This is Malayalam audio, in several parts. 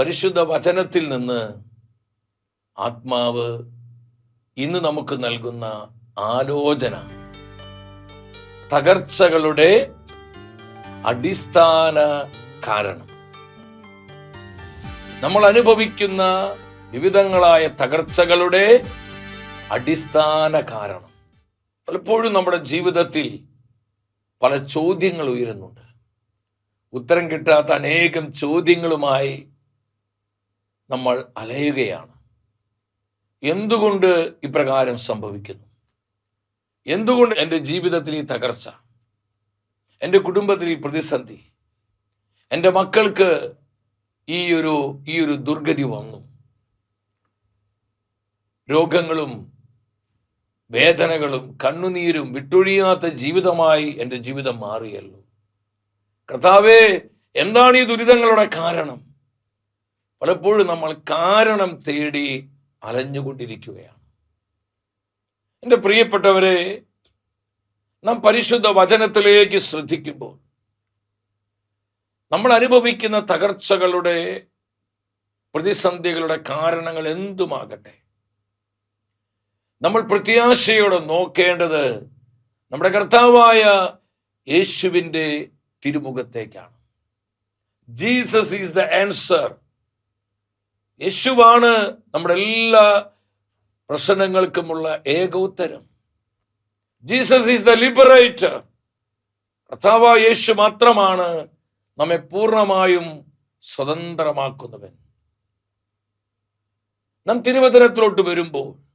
പരിശുദ്ധ വചനത്തിൽ നിന്ന് ആത്മാവ് ഇന്ന് നമുക്ക് നൽകുന്ന ആലോചന. തകർച്ചകളുടെ അടിസ്ഥാന കാരണം. നമ്മൾ അനുഭവിക്കുന്ന വിവിധങ്ങളായ തകർച്ചകളുടെ അടിസ്ഥാന കാരണം. പലപ്പോഴും നമ്മുടെ ജീവിതത്തിൽ പല ചോദ്യങ്ങൾ ഉയരുന്നുണ്ട്. ഉത്തരം കിട്ടാത്ത അനേകം ചോദ്യങ്ങളുമായി നമ്മൾ അലയുകയാണ്. എന്തുകൊണ്ട് ഇപ്രകാരം സംഭവിക്കുന്നു? എന്തുകൊണ്ട് എന്റെ ജീവിതത്തിൽ ഈ തകർച്ച? എന്റെ കുടുംബത്തിൽ ഈ പ്രതിസന്ധി? എന്റെ മക്കൾക്ക് ഈ ഒരു ഈ ഒരു ദുർഗതി വന്നു. രോഗങ്ങളും വേദനകളും കണ്ണുനീരും വിട്ടൊഴിയാത്ത ജീവിതമായി എന്റെ ജീവിതം മാറിയല്ലോ. കർത്താവേ എന്താണ് ഈ ദുരിതങ്ങളുടെ കാരണം? പലപ്പോഴും നമ്മൾ കാരണം തേടി അലഞ്ഞുകൊണ്ടിരിക്കുകയാണ്. എന്റെ പ്രിയപ്പെട്ടവരെ നാം പരിശുദ്ധ വചനത്തിലേക്ക് ശ്രദ്ധിക്കുമ്പോൾ നമ്മൾ അനുഭവിക്കുന്ന തകർച്ചകളുടെ പ്രതിസന്ധികളുടെ കാരണങ്ങൾ എന്തുമാകട്ടെ? നമ്മൾ പ്രത്യാശയോടെ നോക്കേണ്ടത് നമ്മുടെ കർത്താവായ യേശുവിന്റെ തിരുമുഖത്തേക്കാണ്. Jesus is the answer. യേശുവാണ് നമ്മുടെ എല്ലാ പ്രശ്നങ്ങൾക്കുമുള്ള ഏക ഉത്തരം. Jesus is the liberator. കർത്താവ യേശു മാത്രമാണ് നമ്മെ പൂർണമായും സ്വതന്ത്രമാക്കുന്നവൻ. നാം തിരുവചനത്തിലോട്ട് വരുമ്പോൾ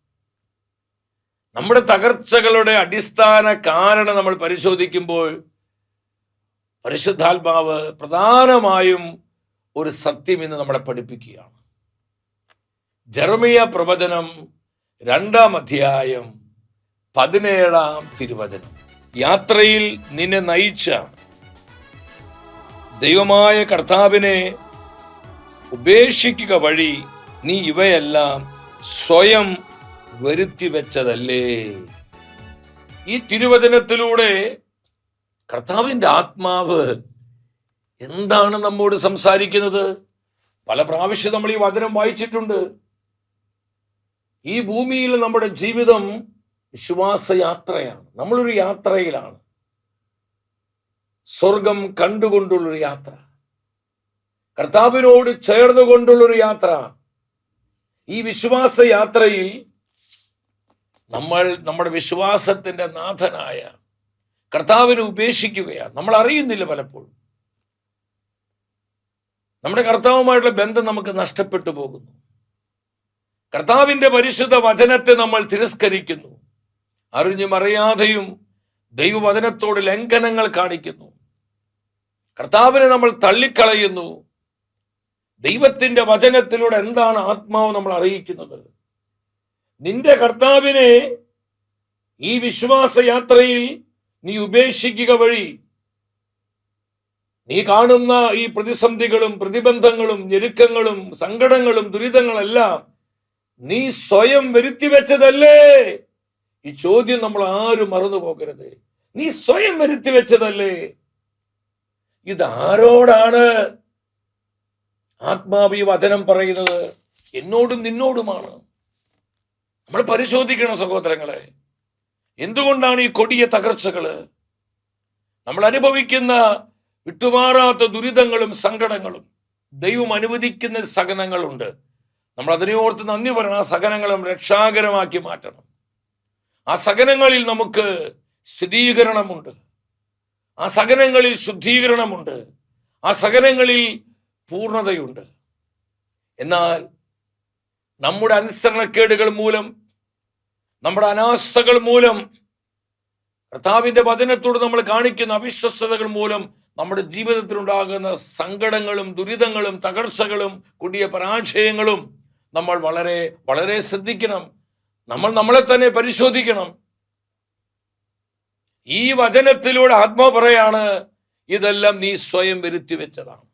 നമ്മുടെ തകർച്ചകളുടെ അടിസ്ഥാന കാരണം നമ്മൾ പരിശോധിക്കുമ്പോൾ പരിശുദ്ധാത്മാവ് പ്രധാനമായും ഒരു സത്യം ഇന്ന് നമ്മളെ പഠിപ്പിക്കുകയാണ്. ജർമിയ പ്രവചനം രണ്ടാം അധ്യായം പതിനേഴാം തിരുവചനം. യാത്രയിൽ നിന്നെ നയിച്ച ദൈവമായ കർത്താവിനെ ഉപേക്ഷിക്കുക വഴി നീ ഇവയെല്ലാം സ്വയം വരുത്തി വെച്ചതല്ലേ? ഈ തിരുവചനത്തിലൂടെ കർത്താവിന്റെ ആത്മാവ് എന്താണ് നമ്മോട് സംസാരിക്കുന്നത്? പല പ്രാവശ്യം നമ്മൾ ഈ വചനം വായിച്ചിട്ടുണ്ട്. ഈ ഭൂമിയിൽ നമ്മുടെ ജീവിതം വിശ്വാസയാത്രയാണ്. നമ്മളൊരു യാത്രയിലാണ്. സ്വർഗം കണ്ടുകൊണ്ടുള്ളൊരു യാത്ര. കർത്താവിനോട് ചേർന്നുകൊണ്ടുള്ളൊരു യാത്ര. ഈ വിശ്വാസ യാത്രയിൽ നമ്മൾ നമ്മുടെ വിശ്വാസത്തിന്റെ നാഥനായ കർത്താവിനെ ഉപേക്ഷിക്കുകയാണ്. നമ്മൾ അറിയുന്നില്ല പലപ്പോഴും. നമ്മുടെ കർത്താവുമായിട്ടുള്ള ബന്ധം നമുക്ക് നഷ്ടപ്പെട്ടു പോകുന്നു. കർത്താവിന്റെ പരിശുദ്ധ വചനത്തെ നമ്മൾ തിരസ്കരിക്കുന്നു. അറിഞ്ഞും അറിയാതെയും ദൈവവചനത്തോട് ലംഘനങ്ങൾ കാണിക്കുന്നു. കർത്താവിനെ നമ്മൾ തള്ളിക്കളയുന്നു. ദൈവത്തിന്റെ വചനത്തിലൂടെ എന്താണ് ആത്മാവ് നമ്മൾ അറിയിക്കുന്നത്? നിന്റെ കർത്താവിനെ ഈ വിശ്വാസയാത്രയിൽ നീ ഉപേക്ഷിക്കുക വഴി നീ കാണുന്ന ഈ പ്രതിസന്ധികളും പ്രതിബന്ധങ്ങളും ഞെരുക്കങ്ങളും സങ്കടങ്ങളും ദുരിതങ്ങളെല്ലാം നീ സ്വയം വരുത്തി വെച്ചതല്ലേ? ഈ ചോദ്യം നമ്മൾ ആരും മറന്നു പോകരുത്. നീ സ്വയം വരുത്തി വെച്ചതല്ലേ? ഇതാരോടാണ് ആത്മാവി വചനം പറയുന്നത്? എന്നോടും നിന്നോടുമാണ്. നമ്മൾ പരിശോധിക്കണം സഹോദരങ്ങളെ. എന്തുകൊണ്ടാണ് ഈ കൊടിയ തകർച്ചകൾ? നമ്മൾ അനുഭവിക്കുന്ന വിട്ടുമാറാത്ത ദുരിതങ്ങളും സങ്കടങ്ങളും ദൈവം അനുവദിക്കുന്ന സഹനങ്ങളുണ്ട്. നമ്മൾ അതിനെ ഓർത്ത് നന്ദി പറയണം. ആ സഹനങ്ങളും രക്ഷാകരമാക്കി മാറ്റണം. ആ സഹനങ്ങളിൽ നമുക്ക് സ്ഥിരീകരണമുണ്ട്. ആ സഹനങ്ങളിൽ ശുദ്ധീകരണമുണ്ട്. ആ സഹനങ്ങളിൽ പൂർണതയുണ്ട്. എന്നാൽ നമ്മുടെ അനുസരണക്കേടുകൾ മൂലം നമ്മുടെ അനാസ്ഥകൾ മൂലം കർത്താവിന്റെ വചനത്തോട് നമ്മൾ കാണിക്കുന്ന അവിശ്വസ്തതകൾ മൂലം നമ്മുടെ ജീവിതത്തിലുണ്ടാകുന്ന സങ്കടങ്ങളും ദുരിതങ്ങളും തകർച്ചകളും കൊടിയ പരാജയങ്ങളും നമ്മൾ വളരെ വളരെ ശ്രദ്ധിക്കണം. നമ്മൾ നമ്മളെ തന്നെ പരിശോധിക്കണം. ഈ വചനത്തിലൂടെ ആത്മാ പറയാണ് ഇതെല്ലാം നീ സ്വയം വരുത്തി വെച്ചതാണ്.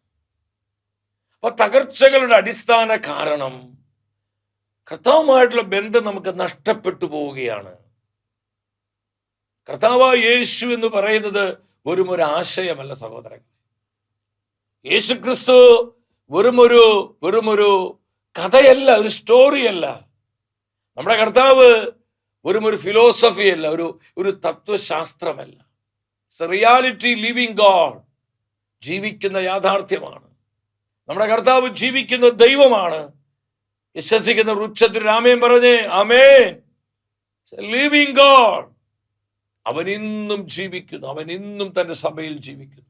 അപ്പൊ തകർച്ചകളുടെ അടിസ്ഥാന കാരണം കർത്താവുമായിട്ടുള്ള ബന്ധം നമുക്ക് നഷ്ടപ്പെട്ടു പോവുകയാണ്. കർത്താവ് യേശു എന്ന് പറയുന്നത് വെറും ഒരു ആശയമല്ല സഹോദരൻ യേശു ക്രിസ്തു വെറുമൊരു ഒരു വെറും ഒരു കഥയല്ല ഒരു സ്റ്റോറിയല്ല നമ്മുടെ കർത്താവ് വെറും ഒരു ഫിലോസഫി അല്ല ഒരു ഒരു തത്വശാസ്ത്രമല്ല. റിയാലിറ്റി ലിവിങ് ഗോഡ് ജീവിക്കുന്ന യാഥാർത്ഥ്യമാണ്. നമ്മുടെ കർത്താവ് ജീവിക്കുന്ന ദൈവമാണ്. വിശ്വസിക്കുന്ന വൃക്ഷത്തിൽ രാമേൻ പറഞ്ഞേ അമേൻ ലിവിങ് ഗോഡ് അവൻ ഇന്നും ജീവിക്കുന്നു അവൻ ഇന്നും തന്റെ സഭയിൽ ജീവിക്കുന്നു.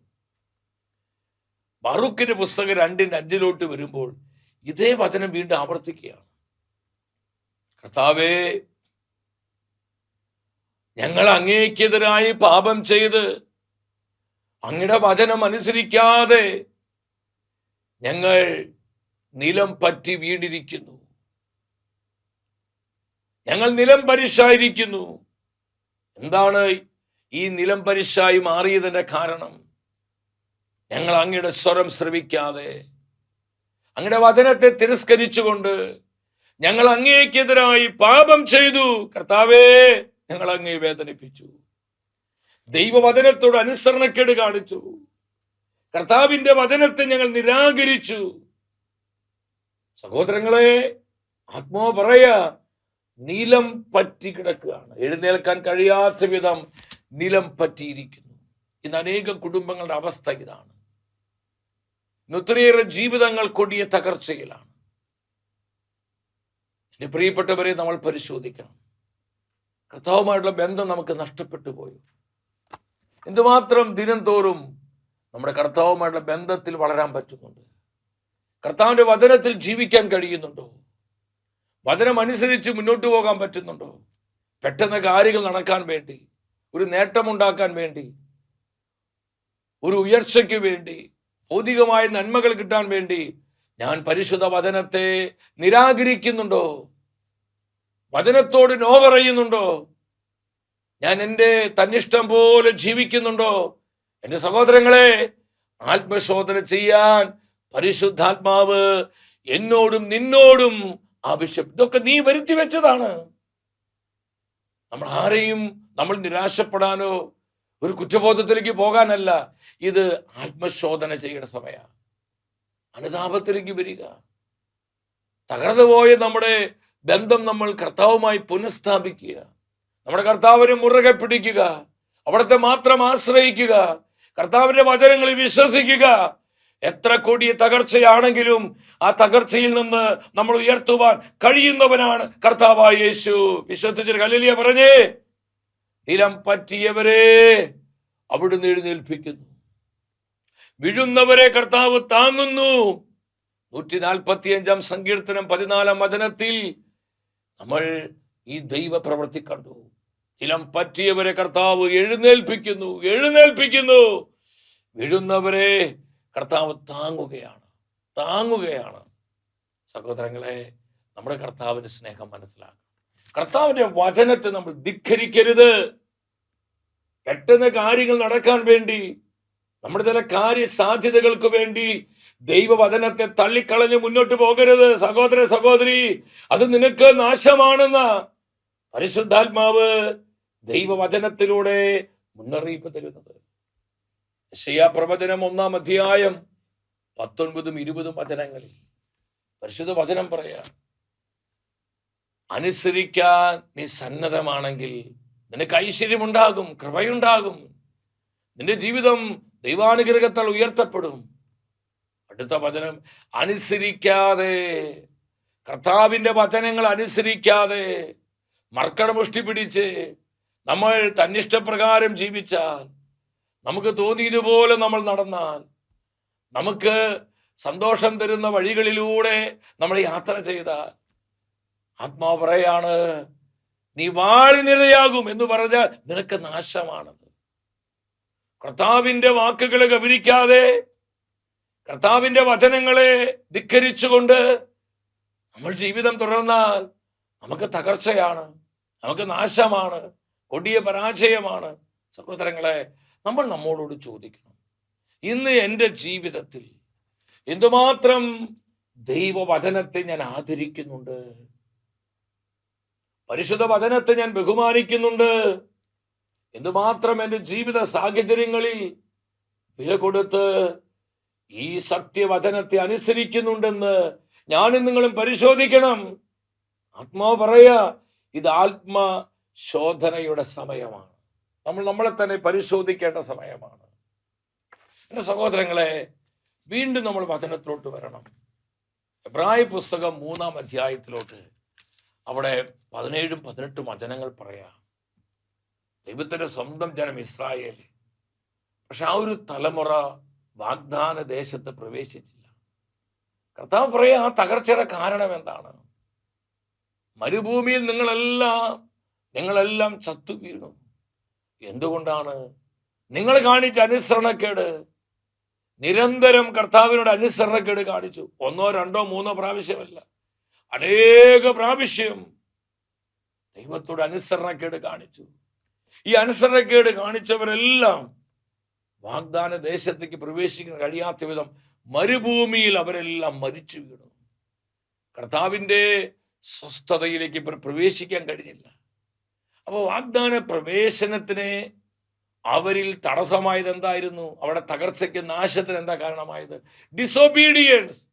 ബറുക്കിന്റെ പുസ്തകം രണ്ടിന് അഞ്ചിലോട്ട് വരുമ്പോൾ ഇതേ വചനം വീണ്ടും ആവർത്തിക്കുകയാണ്. കർത്താവേ ഞങ്ങൾ അങ്ങേക്കെതിരായി പാപം ചെയ്ത് അങ്ങയുടെ വചനം അനുസരിക്കാതെ ഞങ്ങൾ നിലം പറ്റി വീണിരിക്കുന്നു. ഞങ്ങൾ നിലം പരിശായിരിക്കുന്നു. എന്താണ് ഈ നിലം പരിശായി മാറിയതിന്റെ കാരണം? ഞങ്ങൾ അങ്ങയുടെ സ്വരം ശ്രവിക്കാതെ അങ്ങയുടെ വചനത്തെ തിരസ്കരിച്ചുകൊണ്ട് ഞങ്ങൾ അങ്ങേക്കെതിരായി പാപം ചെയ്തു. കർത്താവേ ഞങ്ങൾ അങ്ങേ വേദനിപ്പിച്ചു. ദൈവവചനത്തോട് അനുസരണക്കേട് കാണിച്ചു. കർത്താവിന്റെ വചനത്തെ ഞങ്ങൾ നിരാകരിച്ചു. സഹോദരങ്ങളെ ആത്മാവ് പറയാ നിലം പറ്റി കിടക്കുകയാണ്. എഴുന്നേൽക്കാൻ കഴിയാത്ത വിധം നിലം പറ്റിയിരിക്കുന്നു. ഇന്ന് അനേകം കുടുംബങ്ങളുടെ അവസ്ഥ ഇതാണ്. ഒത്തിരിയേറെ ജീവിതങ്ങൾ കൊടിയ തകർച്ചയിലാണ്. എന്റെ പ്രിയപ്പെട്ടവരെ നമ്മൾ പരിശോധിക്കണം. കർത്താവുമായിട്ടുള്ള ബന്ധം നമുക്ക് നഷ്ടപ്പെട്ടു പോയി. എന്തുമാത്രം ദിനം തോറും നമ്മുടെ കർത്താവുമായിട്ടുള്ള ബന്ധത്തിൽ വളരാൻ പറ്റുന്നുണ്ട്? കർത്താവിന്റെ വചനത്തിൽ ജീവിക്കാൻ കഴിയുന്നുണ്ടോ? വചനം അനുസരിച്ച് മുന്നോട്ട് പോകാൻ പറ്റുന്നുണ്ടോ? പെട്ടെന്ന് കാര്യങ്ങൾ നടക്കാൻ വേണ്ടി ഒരു നേട്ടമുണ്ടാക്കാൻ വേണ്ടി ഒരു ഉയർച്ചയ്ക്ക് വേണ്ടി ഭൗതികമായ നന്മകൾ കിട്ടാൻ വേണ്ടി ഞാൻ പരിശുദ്ധ വചനത്തെ നിരാകരിക്കുന്നുണ്ടോ? വചനത്തോട് നോ പറയുന്നുണ്ടോ? ഞാൻ എന്റെ തന്നിഷ്ടം പോലെ ജീവിക്കുന്നുണ്ടോ? എന്റെ സഹോദരങ്ങളെ ആത്മശോധന ചെയ്യാൻ പരിശുദ്ധാത്മാവ് എന്നോടും നിന്നോടും ആവശ്യം ഇതൊക്കെ നീ വരുത്തി വെച്ചതാണ്. നമ്മൾ ആരെയും നമ്മൾ നിരാശപ്പെടാനോ ഒരു കുറ്റബോധത്തിലേക്ക് പോകാനല്ല ഇത് ആത്മശോധന ചെയ്യുന്ന സമയമാണ് അനുതാപത്തിലേക്ക് വരിക. തകർന്നു പോയ നമ്മുടെ ബന്ധം നമ്മൾ കർത്താവുമായി പുനഃസ്ഥാപിക്കുക. നമ്മുടെ കർത്താവിനെ മുറുകെ പിടിക്കുക. അവിടുത്തെ മാത്രം ആശ്രയിക്കുക. കർത്താവിന്റെ വചനങ്ങളിൽ വിശ്വസിക്കുക. എത്ര കൊടിയ തകർച്ചയാണെങ്കിലും ആ തകർച്ചയിൽ നിന്ന് നമ്മൾ ഉയർത്തുവാൻ കഴിയുന്നവനാണ് കർത്താവായ യേശു. വിശ്വസിച്ചൊരു കല്ലിയ പറഞ്ഞേ. നിലം പറ്റിയവരെ അവിടുന്ന് എഴുന്നേൽപ്പിക്കുന്നു. വിഴുന്നവരെ കർത്താവ് താങ്ങുന്നു. നൂറ്റി നാൽപ്പത്തി അഞ്ചാം സങ്കീർത്തനം പതിനാലാം വചനത്തിൽ നമ്മൾ ഈ ദൈവ പ്രവൃത്തി കണ്ടു. നിലം പറ്റിയവരെ കർത്താവ് എഴുന്നേൽപ്പിക്കുന്നു എഴുന്നേൽപ്പിക്കുന്നു. വിഴുന്നവരെ കർത്താവ് താങ്ങുകയാണ് താങ്ങുകയാണ്. സഹോദരങ്ങളെ നമ്മുടെ കർത്താവിന്റെ സ്നേഹം മനസ്സിലാക്കണം. കർത്താവിന്റെ വചനത്തെ നമ്മൾ ധിഖരിക്കരുത്. പെട്ടെന്ന് കാര്യങ്ങൾ നടക്കാൻ വേണ്ടി നമ്മുടെ ചില കാര്യ സാധ്യതകൾക്ക് വേണ്ടി ദൈവവചനത്തെ തള്ളിക്കളഞ്ഞ് മുന്നോട്ട് പോകരുത്. സഹോദര സഹോദരി അത് നിനക്ക് നാശമാണെന്ന പരിശുദ്ധാത്മാവ് ദൈവവചനത്തിലൂടെ മുന്നറിയിപ്പ് തരുന്നത്. പ്രവചനം ഒന്നാം അധ്യായം പത്തൊൻപതും ഇരുപതും വചനങ്ങളിൽ പരിശുദ്ധ വചനം പറയാ അനുസരിക്കാൻ നീ സന്നദ്ധമാണെങ്കിൽ നിനക്ക് ഐശ്വര്യമുണ്ടാകും കൃപയുണ്ടാകും. നിന്റെ ജീവിതം ദൈവാനുഗ്രഹത്താൽ ഉയർത്തപ്പെടും. അടുത്ത വചനം അനുസരിക്കാതെ. കർത്താവിന്റെ വചനങ്ങൾ അനുസരിക്കാതെ. മർക്കടമുഷ്ടി പിടിച്ച് നമ്മൾ തന്നിഷ്ടപ്രകാരം ജീവിച്ചാൽ നമുക്ക് തോന്നിയതുപോലെ നമ്മൾ നടന്നാൽ നമുക്ക് സന്തോഷം തരുന്ന വഴികളിലൂടെ നമ്മൾ യാത്ര ചെയ്താൽ ആത്മാവ് പറയാണ് നീ വാളിനിരയാകും എന്ന് പറഞ്ഞാൽ നിനക്ക് നാശമാണത്. കർത്താവിന്റെ വാക്കുകളെ ഗൗരിക്കാതെ കർത്താവിന്റെ വചനങ്ങളെ ധിക്കരിച്ചുകൊണ്ട് നമ്മൾ ജീവിതം തുടർന്നാൽ നമുക്ക് തകർച്ചയാണ് നമുക്ക് നാശമാണ് കൊടിയ പരാജയമാണ്. സഹോദരങ്ങളെ നമ്മൾ നമ്മോടോട് ചോദിക്കണം. ഇന്ന് എന്റെ ജീവിതത്തിൽ എന്തുമാത്രം ദൈവവചനത്തെ ഞാൻ ആദരിക്കുന്നുണ്ട്? പരിശുദ്ധ വചനത്തെ ഞാൻ ബഹുമാനിക്കുന്നുണ്ട്. എന്തുമാത്രം എന്റെ ജീവിത സാഹചര്യങ്ങളിൽ വില കൊടുത്ത് ഈ സത്യവചനത്തെ അനുസരിക്കുന്നുണ്ടെന്ന് ഞാനും നിങ്ങളും പരിശോധിക്കണം. ആത്മാവ് പറയാ ഇത് ആത്മശോധനയുടെ സമയമാണ്. നമ്മൾ നമ്മളെ തന്നെ പരിശോധിക്കേണ്ട സമയമാണ്. എന്റെ സഹോദരങ്ങളെ വീണ്ടും നമ്മൾ വചനത്തിലോട്ട് വരണം. എബ്രായ പുസ്തകം മൂന്നാം അധ്യായത്തിലോട്ട്. അവിടെ പതിനേഴും പതിനെട്ടും വചനങ്ങൾ പറയാം. ദൈവത്തിന്റെ സ്വന്തം ജനം ഇസ്രായേൽ പക്ഷെ ആ ഒരു തലമുറ വാഗ്ദാന ദേശത്ത് പ്രവേശിച്ചില്ല. കർത്താവ് പറയാ ആ തകർച്ചയുടെ കാരണം എന്താണ്? മരുഭൂമിയിൽ നിങ്ങളെല്ലാം നിങ്ങളെല്ലാം ചത്തു വീണു എന്തുകൊണ്ടാണ്? നിങ്ങൾ കാണിച്ച അനുസരണക്കേട്. നിരന്തരം കർത്താവിനോട് അനുസരണക്കേട് കാണിച്ചു. ഒന്നോ രണ്ടോ മൂന്നോ പ്രാവശ്യമല്ല. അനേക പ്രാവശ്യം ദൈവത്തോട് അനുസരണക്കേട് കാണിച്ചു. ഈ അനുസരണക്കേട് കാണിച്ചവരെല്ലാം വാഗ്ദാന ദേശത്തേക്ക് പ്രവേശിക്കാൻ കഴിയാത്ത വിധം മരുഭൂമിയിൽ അവരെല്ലാം മരിച്ചു വീണു. കർത്താവിന്റെ സ്വസ്ഥതയിലേക്ക് പ്രവേശിക്കാൻ കഴിഞ്ഞില്ല. അപ്പോൾ വാഗ്ദാന പ്രവേശനത്തിന് അവരിൽ തടസ്സമായത് എന്തായിരുന്നു? അവിടെ തകർച്ചയ്ക്ക് നാശത്തിന് എന്താ കാരണമായത്? ഡിസൊബീഡിയൻസ്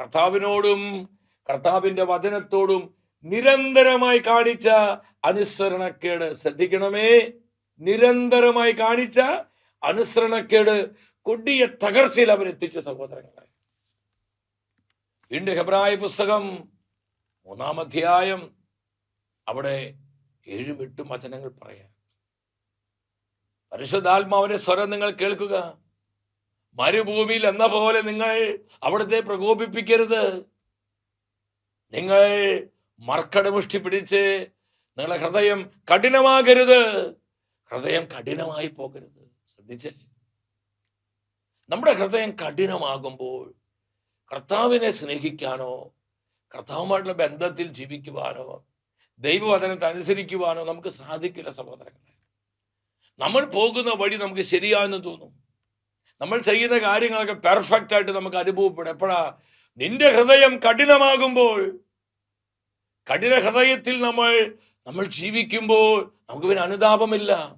കർത്താവിനോടും കർത്താവിന്റെ വചനത്തോടും നിരന്തരമായി കാണിച്ച അനുസരണക്കേട് ശ്രദ്ധിക്കണമേ. നിരന്തരമായി കാണിച്ച അനുസരണക്കേട് കൊടിയ തകർച്ചയിൽ അവരെത്തിച്ചു സഹോദരങ്ങളെ. വീണ്ടും ഹെബ്രായ പുസ്തകം മൂന്നാം അധ്യായം അവിടെ ഏഴും എട്ടും വചനങ്ങൾ പറയാം. പരിശുദ്ധാത്മാവിന്റെ സ്വരം നിങ്ങൾ കേൾക്കുക. മരുഭൂമിയിൽ എന്ന പോലെ നിങ്ങൾ അവിടുത്തെ പ്രകോപിപ്പിക്കരുത്. നിങ്ങൾ മർക്കടമുഷ്ടി പിടിച്ച് നിങ്ങളെ ഹൃദയം കഠിനമാകരുത്. ഹൃദയം കഠിനമായി പോകരുത്. ശ്രദ്ധിച്ചേ. നമ്മുടെ ഹൃദയം കഠിനമാകുമ്പോൾ കർത്താവിനെ സ്നേഹിക്കാനോ കർത്താവുമായിട്ടുള്ള ബന്ധത്തിൽ ജീവിക്കുവാനോ ദൈവവചനത്തെ അനുസരിക്കുവാനോ നമുക്ക് സാധിക്കില്ല സഹോദരങ്ങളെ. നമ്മൾ പോകുന്ന വഴി നമുക്ക് ശരിയാണെന്ന് തോന്നും. നമ്മൾ ചെയ്യുന്ന കാര്യങ്ങളൊക്കെ പെർഫെക്റ്റ് ആയിട്ട് നമുക്ക് അനുഭവപ്പെടും. എപ്പോഴാ? നിന്റെ ഹൃദയം കഠിനമാകുമ്പോൾ കഠിന ഹൃദയത്തിൽ നമ്മൾ നമ്മൾ ജീവിക്കുമ്പോൾ നമുക്ക് പിന്നെ അനുതാപമില്ല.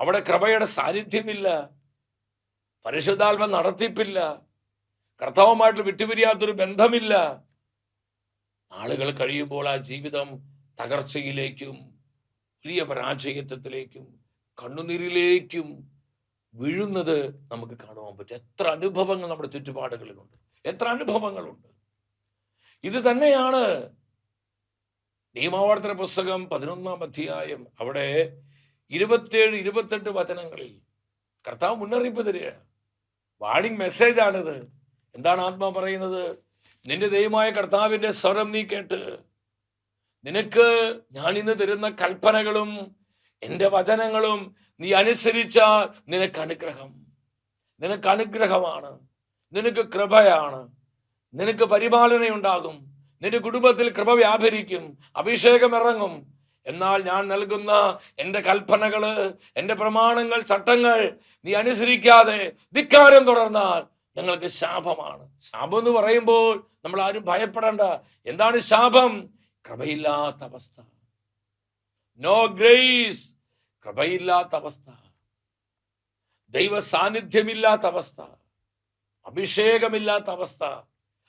അവിടെ കൃപയുടെ സാന്നിധ്യമില്ല. പരിശുദ്ധാത്മ നടത്തിപ്പില്ല. കർത്താവുമായിട്ട് വിട്ടുപിരിയാത്തൊരു ബന്ധമില്ല. ആളുകൾ കഴിയുമ്പോൾ ആ ജീവിതം തകർച്ചയിലേക്കും വലിയ പരാജയത്വത്തിലേക്കും കണ്ണുനീരിലേക്കും വീഴുന്നത് നമുക്ക് കാണുവാൻ പറ്റും. എത്ര അനുഭവങ്ങൾ നമ്മുടെ ചുറ്റുപാടുകളിലുണ്ട്. എത്ര അനുഭവങ്ങളുണ്ട്. ഇത് തന്നെയാണ് നിയമാവർത്തന പുസ്തകം പതിനൊന്നാം അധ്യായം അവിടെ ഇരുപത്തിയേഴ് ഇരുപത്തെട്ട് വചനങ്ങളിൽ കർത്താവ് മുന്നറിയിപ്പ് തരിക വാണിംഗ് മെസ്സേജ് ആണിത് എന്താണ് ആത്മാ പറയുന്നത്? നിന്റെ ദൈവമായ കർത്താവിന്റെ സ്വരം നീ കേട്ട്. നിനക്ക് ഞാൻ ഇന്ന് തരുന്ന കൽപ്പനകളും എന്റെ വചനങ്ങളും നീ അനുസരിച്ചാൽ നിനക്ക് അനുഗ്രഹം. നിനക്ക് അനുഗ്രഹമാണ്. നിനക്ക് കൃപയാണ്. നിനക്ക് പരിപാലനയുണ്ടാകും. നിന്റെ കുടുംബത്തിൽ കൃപ വ്യാപരിക്കും. അഭിഷേകം ഇറങ്ങും. എന്നാൽ ഞാൻ നൽകുന്ന എന്റെ കൽപ്പനകൾ എന്റെ പ്രമാണങ്ങൾ ചട്ടങ്ങൾ നീ അനുസരിക്കാതെ ധിക്കാരം തുടർന്നാൽ ഞങ്ങൾക്ക് ശാപമാണ്. ശാപം എന്ന് പറയുമ്പോൾ നമ്മൾ ആരും ഭയപ്പെടേണ്ട. എന്താണ് ശാപം? കൃപയില്ലാത്ത അവസ്ഥ. നോ ഗ്രേസ് കൃപയില്ലാത്ത അവസ്ഥ. ദൈവ സാന്നിധ്യമില്ലാത്ത അവസ്ഥ. അഭിഷേകമില്ലാത്ത അവസ്ഥ.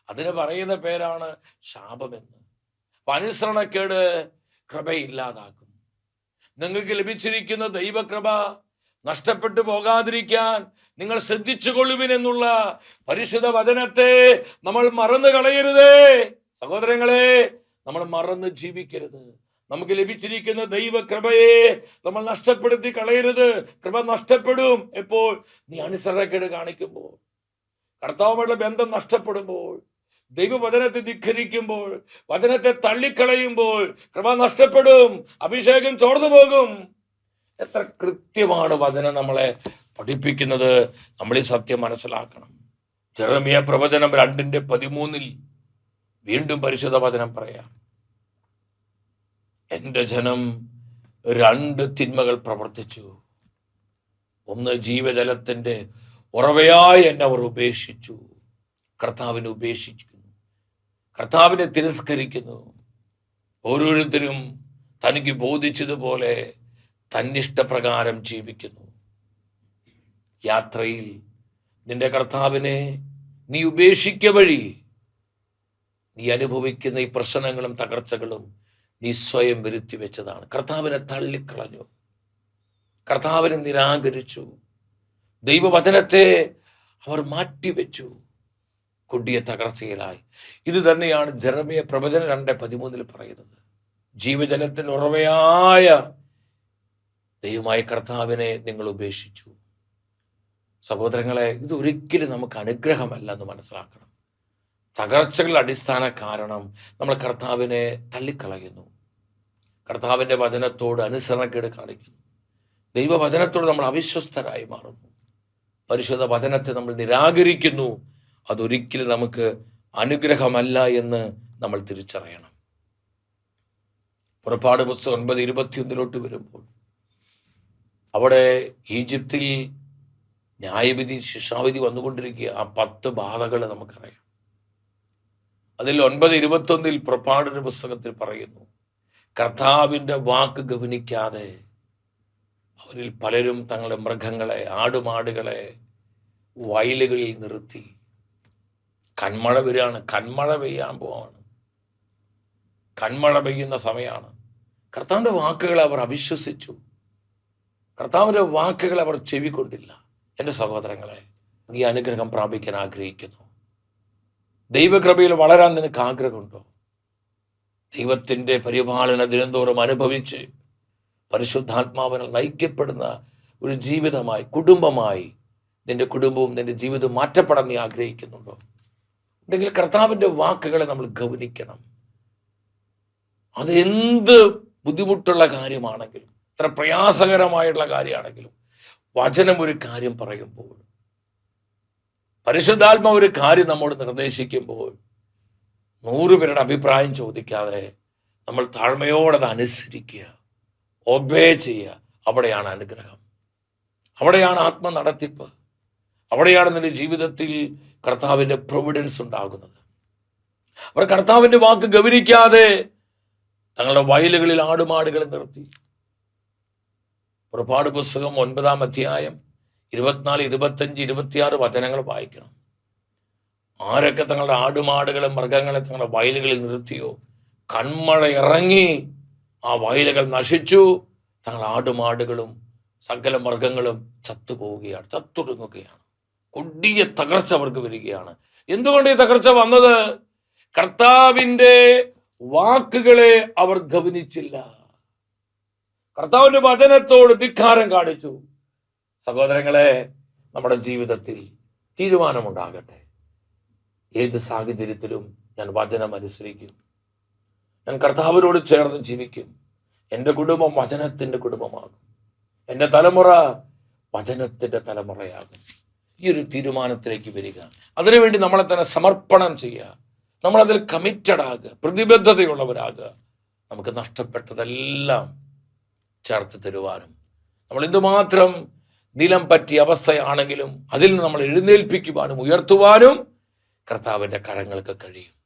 അതിന് പറയുന്ന പേരാണ് ശാപമെന്ന്. അനുസരണക്കേട് കൃപയില്ലാതാക്കും. നിങ്ങൾക്ക് ലഭിച്ചിരിക്കുന്ന ദൈവകൃപ നഷ്ടപ്പെട്ടു പോകാതിരിക്കാൻ നിങ്ങൾ ശ്രദ്ധിച്ചുകൊള്ളുവിൻ എന്നുള്ള പരിശുദ്ധ വചനത്തെ നമ്മൾ മറന്നു കളയരുതേ. സഹോദരങ്ങളെ നമ്മൾ മറന്ന് ജീവിക്കരുത്. നമുക്ക് ലഭിച്ചിരിക്കുന്ന ദൈവ കൃപയെ നമ്മൾ നഷ്ടപ്പെടുത്തി കളയരുത്. കൃപ നഷ്ടപ്പെടും. എപ്പോൾ? നീ അനുസരണക്കേട് കാണിക്കുമ്പോൾ. കർത്താവുമായുള്ള ബന്ധം നഷ്ടപ്പെടുമ്പോൾ ദൈവവചനത്തെ ധിഖരിക്കുമ്പോൾ വചനത്തെ തള്ളിക്കളയുമ്പോൾ കൃപ നഷ്ടപ്പെടും അഭിഷേകം ചോർന്നു പോകും. എത്ര കൃത്യമാണ് വചനം നമ്മളെ പഠിപ്പിക്കുന്നത്. നമ്മൾ ഈ സത്യം മനസ്സിലാക്കണം. ജെറമിയ പ്രവചനം രണ്ടിന്റെ പതിമൂന്നിൽ വീണ്ടും പരിശുദ്ധ വചനം പറയാം. എന്റെ ജനം രണ്ട് തിന്മകൾ പ്രവർത്തിച്ചു. ഒന്ന് ജീവജലത്തിന്റെ ഉറവയായി എന്നെ അവർ ഉപേക്ഷിച്ചു. കർത്താവിനെ ഉപേക്ഷിക്കുന്നു. കർത്താവിനെ തിരസ്കരിക്കുന്നു. ഓരോരുത്തരും തനിക്ക് ബോധിച്ചതുപോലെ തന്നിഷ്ടപ്രകാരം ജീവിക്കുന്നു. യാത്രയിൽ നിന്റെ കർത്താവിനെ നീ ഉപേക്ഷിക്ക വഴി നീ അനുഭവിക്കുന്ന ഈ പ്രശ്നങ്ങളും തകർച്ചകളും നീ സ്വയം വരുത്തി വെച്ചതാണ് കർത്താവിനെ തള്ളിക്കളഞ്ഞു. കർത്താവിനെ നിരാകരിച്ചു. ദൈവവചനത്തെ അവർ മാറ്റിവെച്ചു. കൊടിയ തകർച്ചയിലായി. ഇത് തന്നെയാണ് ജെറമിയ പ്രവചന രണ്ട് പതിമൂന്നിൽ പറയുന്നത്. ജീവജലത്തിന് ഉറവയായ ദൈവമായ കർത്താവിനെ നിങ്ങൾ ഉപേക്ഷിച്ചു. സഹോദരങ്ങളെ ഇത് ഒരിക്കലും നമുക്ക് അനുഗ്രഹമല്ല എന്ന് മനസ്സിലാക്കണം. തകർച്ചകളുടെ അടിസ്ഥാന കാരണം നമ്മൾ കർത്താവിനെ തള്ളിക്കളയുന്നു. കർത്താവിന്റെ വചനത്തോട് അനുസരണക്കേട് കാണിക്കുന്നു. ദൈവവചനത്തോട് നമ്മൾ അവിശ്വസ്തരായി മാറുന്നു. പരിശുദ്ധ വചനത്തെ നമ്മൾ നിരാകരിക്കുന്നു. അതൊരിക്കലും നമുക്ക് അനുഗ്രഹമല്ല എന്ന് നമ്മൾ തിരിച്ചറിയണം. പുറപ്പാട് പുസ്തകം ഒൻപത് ഇരുപത്തിയൊന്നിലോട്ട് വരുമ്പോൾ അവിടെ ഈജിപ്തിൽ ന്യായവിധി ശിക്ഷാവിധി വന്നുകൊണ്ടിരിക്കുക. ആ പത്ത് ബാധകൾ നമുക്കറിയാം. അതിൽ ഒൻപത് ഇരുപത്തൊന്നിൽ പുറപ്പാടിന്റെ പുസ്തകത്തിൽ പറയുന്നു കർത്താവിന്റെ വാക്ക് ഗവനിക്കാതെ അവരിൽ പലരും തങ്ങളുടെ മൃഗങ്ങളെ ആടുമാടുകളെ വയലുകളിൽ നിർത്തി. കന്മഴ വരികയാണ് കന്മഴ പെയ്യാൻ പോവാണ്. കന്മഴ പെയ്യുന്ന സമയമാണ് കർത്താവിന്റെ വാക്കുകളെ അവർ അവിശ്വസിച്ചു. കർത്താവിന്റെ വാക്കുകൾ അവർ ചെവിക്കൊണ്ടില്ല. എന്റെ സഹോദരങ്ങളെ നീ അനുഗ്രഹം പ്രാപിക്കാൻ ആഗ്രഹിക്കുന്നു. ദൈവകൃപയിൽ വളരാൻ നിനക്ക് ആഗ്രഹമുണ്ടോ? ദൈവത്തിന്റെ പരിപാലന ദിനംതോറും അനുഭവിച്ച് പരിശുദ്ധാത്മാവിനാൽ നയിക്കപ്പെടുന്ന ഒരു ജീവിതമായി കുടുംബമായി നിന്റെ കുടുംബവും നിന്റെ ജീവിതവും മാറ്റപ്പെടാൻ നീ ആഗ്രഹിക്കുന്നുണ്ടോ? ഉണ്ടെങ്കിൽ കർത്താവിന്റെ വാക്കുകളെ നമ്മൾ ഗൗനിക്കണം. അതെന്ത് ബുദ്ധിമുട്ടുള്ള കാര്യമാണെങ്കിലും എത്ര പ്രയാസകരമായിട്ടുള്ള കാര്യമാണെങ്കിലും വചനം ഒരു കാര്യം പറയുമ്പോൾ പരിശുദ്ധാത്മ ഒരു കാര്യം നമ്മോട് നിർദ്ദേശിക്കുമ്പോൾ നൂറ് പേരുടെ അഭിപ്രായം ചോദിക്കാതെ നമ്മൾ താഴ്മയോടെ അത് അനുസരിക്കുക. ഒബേ ചെയ്യുക. അവിടെയാണ് അനുഗ്രഹം. അവിടെയാണ് ആത്മ നടത്തിപ്പ് അവിടെയാണ് നിന്റെ ജീവിതത്തിൽ കർത്താവിന്റെ പ്രൊവിഡൻസ് ഉണ്ടാകുന്നത്. അവർ കർത്താവിന്റെ വാക്ക് ഗൗനിക്കാതെ തങ്ങളുടെ വയലുകളിൽ ആടുമാടുകളെ നിർത്തി. പുറപ്പാട് പുസ്തകം ഒൻപതാം അധ്യായം ഇരുപത്തിനാല് ഇരുപത്തഞ്ച് ഇരുപത്തിയാറ് വചനങ്ങൾ വായിക്കണം. ആരൊക്കെ തങ്ങളുടെ ആടുമാടുകളെ മൃഗങ്ങളെ തങ്ങളുടെ വയലുകളിൽ നിർത്തിയോ കൺമഴ ഇറങ്ങി ആ വയലുകൾ നശിച്ചു. തങ്ങൾ ആടുമാടുകളും സകല മൃഗങ്ങളും ചത്തുപോവുകയാണ് ചത്തൊടുങ്ങുകയാണ്. കൊടിയ തകർച്ച അവർക്ക് വരികയാണ്. എന്തുകൊണ്ട് ഈ തകർച്ച വന്നത്? കർത്താവിന്റെ വാക്കുകളെ അവർ ഗവനിച്ചില്ല. കർത്താവിന്റെ വചനത്തോട് ധിക്കാരം കാണിച്ചു. സഹോദരങ്ങളെ നമ്മുടെ ജീവിതത്തിൽ തീരുമാനമുണ്ടാകട്ടെ. ഏത് സാഹചര്യത്തിലും ഞാൻ വചനം അനുസരിക്കും. ഞാൻ കർത്താവിനോട് ചേർന്ന് ജീവിക്കും. എന്റെ കുടുംബം വചനത്തിന്റെ കുടുംബമാകും. എന്റെ തലമുറ വചനത്തിന്റെ തലമുറയാകും. ഈ ഒരു തീരുമാനത്തിലേക്ക് വരിക. അതിനുവേണ്ടി നമ്മളെ തന്നെ സമർപ്പണം ചെയ്യുക. നമ്മളതിൽ കമ്മിറ്റഡ് ആകുക. പ്രതിബദ്ധതയുള്ളവരാകുക. നമുക്ക് നഷ്ടപ്പെട്ടതെല്ലാം ചേർത്ത് തരുവാനും. നമ്മൾ എന്തുമാത്രം നിലം പറ്റിയ അവസ്ഥയാണെങ്കിലും അതിൽ നിന്ന് നമ്മൾ എഴുന്നേൽപ്പിക്കുവാനും ഉയർത്തുവാനും കർത്താവിന്റെ കരങ്ങൾക്ക് കഴിയും.